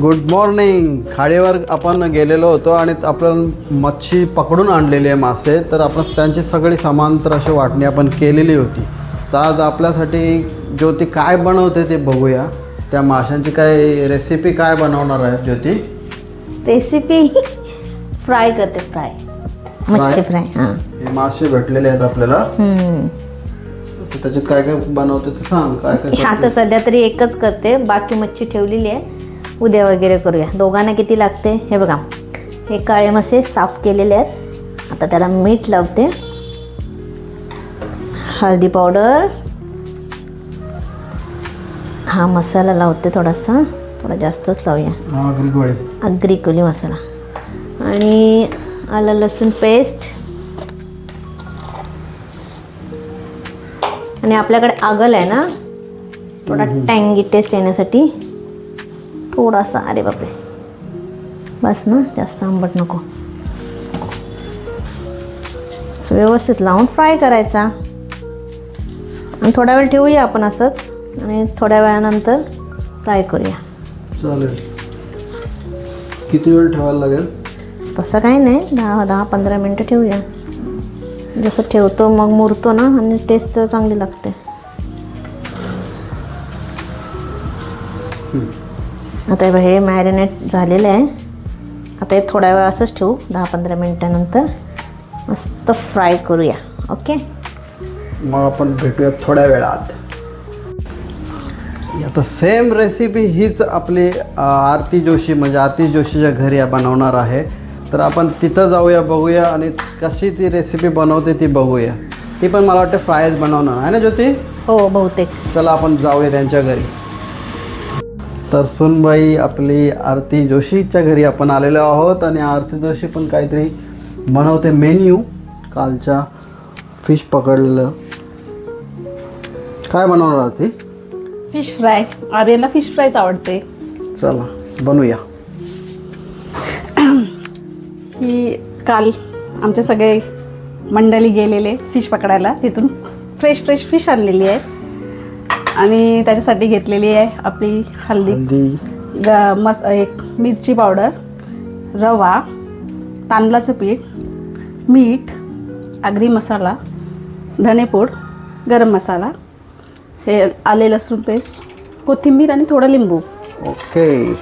Good morning खाडीवर आपण गेलेलो होतो आणि आपण मच्छी पकडून आणलेली आहे मासे. तर आपण त्यांची सगळी समांतर अशी वाटणी आपण केलेली होती. तर आज आपल्यासाठी ज्योती काय बनवते ते बघूया. त्या माशांची काय रेसिपी काय बनवणार आहे ज्योती? रेसिपी फ्राय करते फ्राय मच्छी फ्राय हां. हे मासे भेटलेले आहेत आपल्याला. हम्म. तर त्याच्यात काय काय बनवते ते सांग. काय काय आता सध्या तरी एकच करते. बाकी मच्छी ठेवलेली आहे. उद्या वगैरे करूया. दोघांना किती लागते हे बघा. हे काळे मसे साफ केलेले आहेत. आता त्याला मीठ लावते. हळदी पावडर. हा मसाला लावते थोडासा. थोडा जास्तच लावूया. अग्री कोली मसाला. आणि आलं लसूण पेस्ट. आणि आपल्याकडे आगल आहे ना? थोडा टँगी टेस्ट येण्यासाठी थोडासा. अरे बापरे. बस ना जास्त आंबट नको. असं व्यवस्थित लावून फ्राय करायचा. आणि थोडा वेळ ठेवूया आपण असंच. आणि थोड्या वेळानंतर फ्राय करूया. चालेल. किती वेळ ठेवायला लागेल? तसं काही नाही. दहा दहा पंधरा मिनटं ठेवूया. जसं ठेवतो मग मुरतो ना आणि टेस्ट चांगली लागते. आता हे मॅरिनेट झालेलं आहे. आता हे थोड्या वेळ असंच ठेवू दहा पंधरा मिनटानंतर. मस्त फ्राय करूया ओके मग आपण भेटूया थोड्या वेळात. आता सेम रेसिपी हीच आपली आरती जोशी म्हणजे आतिश जोशीच्या घरी बनवणार आहे. तर आपण तिथं जाऊया बघूया आणि कशी ती रेसिपी बनवते ती बघूया. ती पण मला वाटतं फ्रायज बनवणार आहे ना ज्योती? हो बहुतेक. चला आपण जाऊया त्यांच्या घरी. तर सुनबाई आपली आरती जोशीच्या घरी आपण आलेलो आहोत आणि आरती जोशी पण काहीतरी बनवते मेन्यू. कालच्या फिश पकडलेलं. काय बनवणार आरती? Fish fry. आर्यनला फिश फ्रायच आवडते. चला बनवूया. की काल आमचे सगळे मंडळी गेलेले फिश पकडायला. तिथून फ्रेश फ्रेश फिश आणलेली आहे. आणि त्याच्यासाठी घेतलेली आहे आपली हल्दी. हल्दी. ग मस एक मिरची पावडर रवा तांदळाचं पीठ मीठ आगरी मसाला धनेपूड गरम मसाला हे आले लसूण पेस्ट कोथिंबीर आणि थोडं लिंबू. ओके.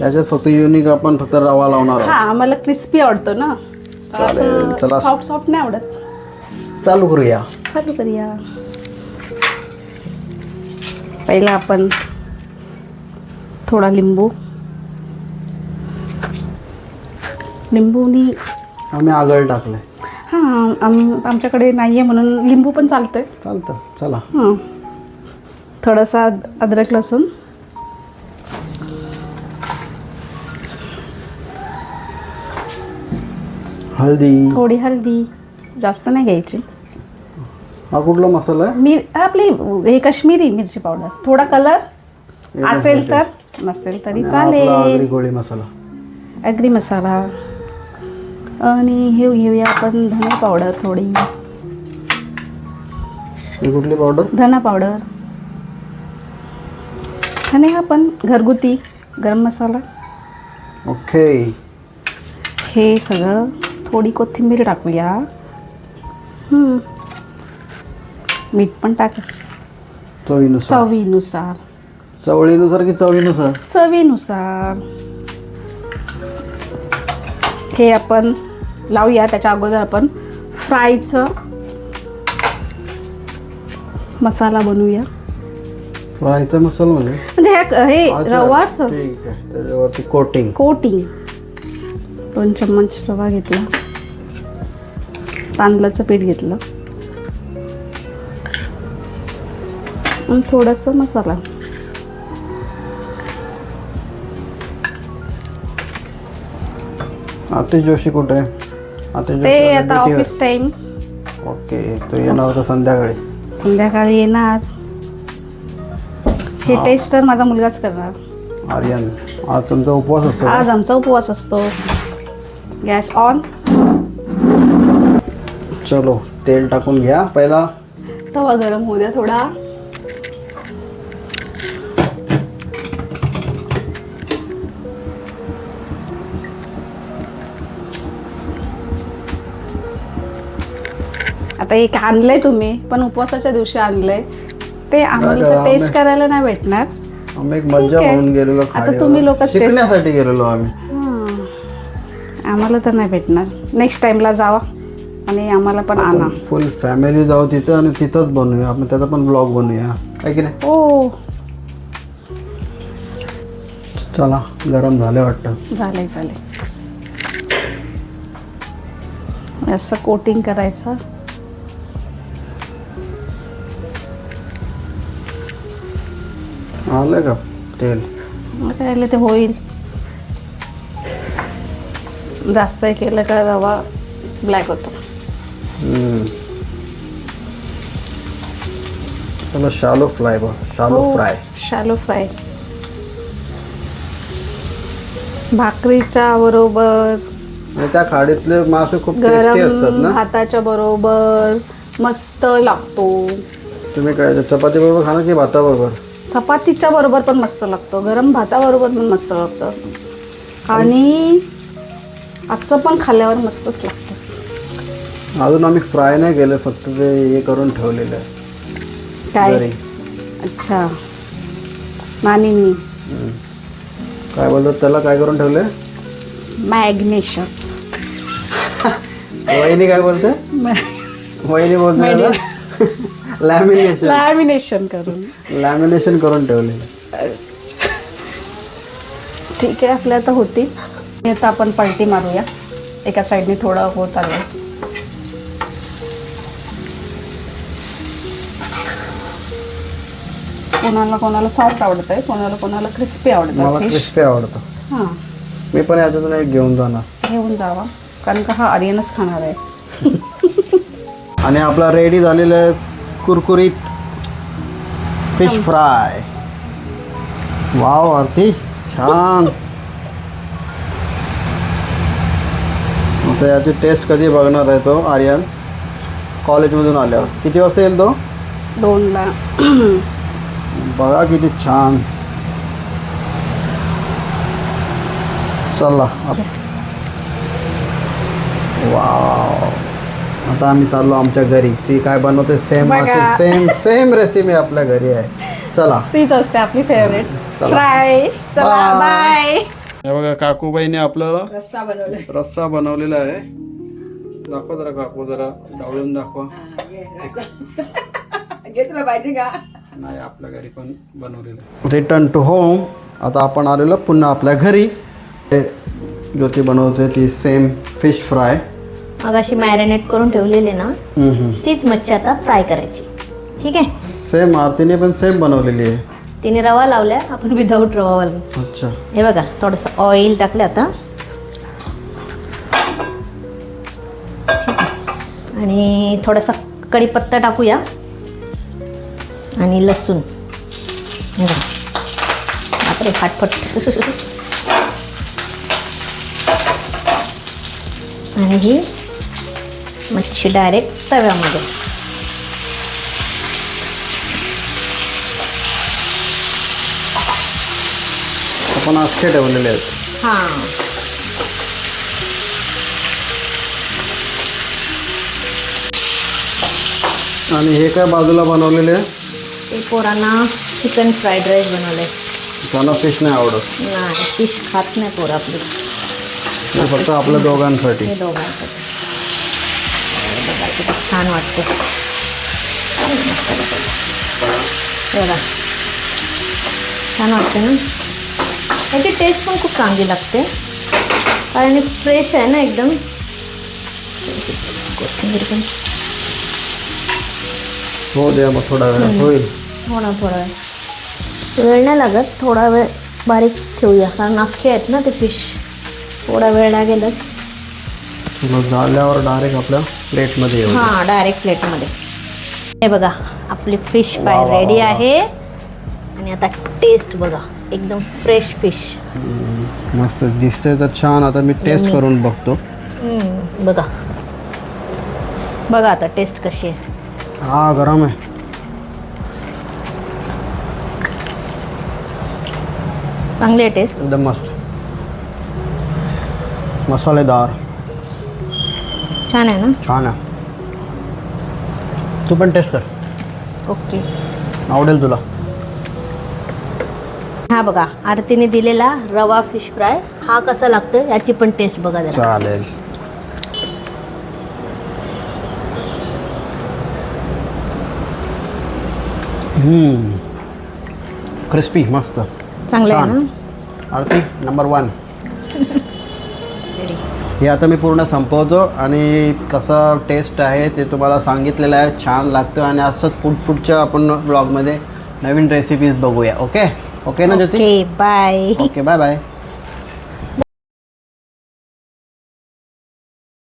याच्यात फक्त युनिक आपण फक्त रवा लावणार हा आम्हाला क्रिस्पी आवडतो ना. चालेल, चला. सॉफ्ट सॉफ्ट नाही आवडत. चालू करूया. चालू करूया. पहिला आपण थोडा लिंबू. लिंबूनी आम्ही आगळ टाकलंय. हां आम आमच्याकडे नाही आहे म्हणून लिंबू पण चालतंय. चालतं चला. हां. थोडासा अद- अद्रक लसूण. हळदी. थोडी हळदी. जास्त नाही घ्यायची. हा कुठला मसाला आहे? मी आपली हे काश्मीरी मिरची पावडर. थोडा कलर असेल तर नसेल तरी आणि हा आपला चालेल गोळी मसाला. ॲग्री मसाला. आणि हे घेऊया आपण धना पावडर थोडी. ही कुठली पावडर? धना पावडर. आणि हा पण घरगुती गरम मसाला. ओके. हे सगळं थोडी कोथिंबीर टाकूया. हम्म. मीठ पण टाका चवीनुसार. चवीनुसार. चवळीनुसार की चवीनुसार? चवीनुसार. हे आपण लावूया त्याच्या अगोदर आपण फ्रायचं मसाला बनवूया. फ्रायचा मसाला म्हणजे? म्हणजे हे- हे रवाचं. ठीक आहे. त्याच्यावरती कोटिंग. कोटिंग. दोन चम्मच रवा घेतला. तांदळाचं पीठ घेतलं. आणि थोडंसं मसाला. आतिश जोशी कुठे आतिश ते जोशी आता. ऑफिस टाइम ओके तो येणार होता संध्याकाळी. संध्याकाळी येणार. हे टेस्ट तर माझा मुलगाच करणार. आर्यन आज तुमचा उपवास असतो? आज आमचा उपवास असतो. गॅस ऑन चलो तेल टाकून घ्या. पहिला तवा गरम होऊ द्या थोडा. आता एक आणलंय तुम्ही पण उपवासाच्या दिवशी आणलंय. ते आम्हाला टेस्ट करायला नाही भेटणार. आम्ही एक मज्जा ठीक आहे. म्हणून गेलेलो आता. तुम्ही लोकं taste- शिकण्यासाठी गेलेलो आम्ही. हां. आम्हाला तर नाही भेटणार. नेक्स्ट टाइमला जावा आणि आम्हाला पण आणा. फुल फॅमिली जाऊ तिथं आणि तिथंच बनवूया. आपण त्याचा पण ब्लॉग बनवूया. काय की नाही? हो. चला गरम झाले वाटतं. झालंय चालेल असं कोटिंग करायचं. आलं का? तेल. राहिलं ते होईल. जास्त केलं का रवा ब्लॅक होतो. शालो फ्राय बघ. शालो फ्राय शालो फ्राय भाकरीच्या बरोबर. त्या खाडीतले मासे खूप टेस्टी असतात ना? भाताच्या बरोबर मस्त लागतो. तुम्ही काय चपाती बरोबर खाणार की भाताबरोबर? चपातीच्या बरोबर पण मस्त लागतो. गरम भाताबरोबर पण मस्त लागतं. आणि असं पण खाल्ल्यावर मस्तच लागतं. अजून आम्ही फ्राय नाही केलं फक्त ते हे करून ठेवलेलं आहे. काय? अच्छा. नानींनी. काय बोलतात त्याला? काय करून ठेवले मॅग्नेशन वहिनी काय बोलते? वहिनी बोलते लॅमिनेशन लॅमिनेशन करून. लॅमिनेशन करून ठेवले. ठीक आहे आपल्या आता होती आता आपण पलटी मारूया. एका साईडने थोडं होत आलं कोणाला कोणाला सॉफ्ट आवडत आहे कोणाला कोणाला क्रिस्पी मला आवडतं क्रिस्पी आवडतं. हां. मी पण याच्यातून एक घेऊन जाणार. घेऊन जावा. कारण का हा आर्यनच खाणार आहे. आणि आपला रेडी झालेला आहे कुरकुरीत फ़िश फ्राय वाव आरती छान। आता याची टेस्ट कधी बघणार आहे तो आर्यन? कॉलेजमधून आल्यावर. किती वाजता येईल तो? दोनला. बघा किती छान. चला वाव. आता आम्ही चाललो आमच्या घरी. ती काय बनवते? सेम बघा. असे सेम सेम रेसिपी आपल्या घरी आहे. चला. तीच असते आपली फेवरेट चला. फ्राय चला Bye. बाय हे बघा काकूबाईने आपल्याला रस्सा बनवलाय. रस्सा बनवलेला आहे. दाखवा जरा काकू जरा डावळून दाखवा. घे तुला पाहिजे का? नाही आपल्या घरी पण बनवलेलं रिटर्न टू होम आता आपण आलेलो पुन्हा आपल्या घरी. हे ज्योती बनवते ती सेम फिश फ्राय मग अशी मॅरिनेट करून ठेवलेली ना तीच मच्छी आता फ्राय करायची. ठीक आहे? सेम आरतीने पण सेम बनवलेली आहे. तिने रवा लावल्या आपण विदाऊट रवा वाला. अच्छा. हे बघा थोडंसं ऑइल टाकलं आता. ठीक आहे. आणि थोडासा कढीपत्ता टाकूया. आणि लसूण. हे बघा. बापरे फाटफट. आणि ही मच्छी डायरेक्ट तव्यामध्ये. आपण अख्खे ठेवलेले आहेत. हां. आणि हे काय बाजूला बनवलेले आहे? ते पोरांना चिकन फ्राईड राईस बनवलं त्यांना फिश नाही आवडत. नाही फिश खात नाही पोरं आपली. हे फक्त आपल्या दोघांसाठी. हे दोघांसाठी. छान वाटते. हे बघा. छान वाटते ना? याची टेस्ट पण खूप चांगली लागते. कारण फ्रेश आहे ना एकदम? कोथिंबीर पण. हो द्या मग थोडा वेळ होईल. ना थोडा वेळ. वेळ नाही लागत थोडा वेळ बारीक ठेवूया. कारण अख्खे आहेत ना ते फिश थोडा वेळ लागेलच. मग झाल्यावर डायरेक्ट आपल्या प्लेटमध्ये येऊ हां डायरेक्ट प्लेटमध्ये हे बघा आपली फिश फ्राय रेडी. आहे. आणि आता टेस्ट बघा एकदम फ्रेश फिश मस्त दिसतंय तर छान. आता मी टेस्ट करून बघतो. बघा. बघा आता टेस्ट कशी आहे. हा गरम आहे. चांगली आहे टेस्ट एकदम मस्त. मसालेदार. छान आहे ना? छान आहे. तू पण टेस्ट कर. ओके. आवडेल तुला. हा बघा आरतीने दिलेला रवा फिश फ्राय हा कसा लागतो याची पण टेस्ट बघा जरा. चालेल. क्रिस्पी मस्त. चांगलं आहे छान. ना? आरती नंबर वन हे आता मी पूर्ण संपवतो आणि कसं टेस्ट आहे ते तुम्हाला सांगितलेलं आहे छान लागतं आणि असंच पुढ पुढच्या आपण ब्लॉगमध्ये नवीन रेसिपीज बघूया ओके ओके ना Jyoti? Bye okay bye bye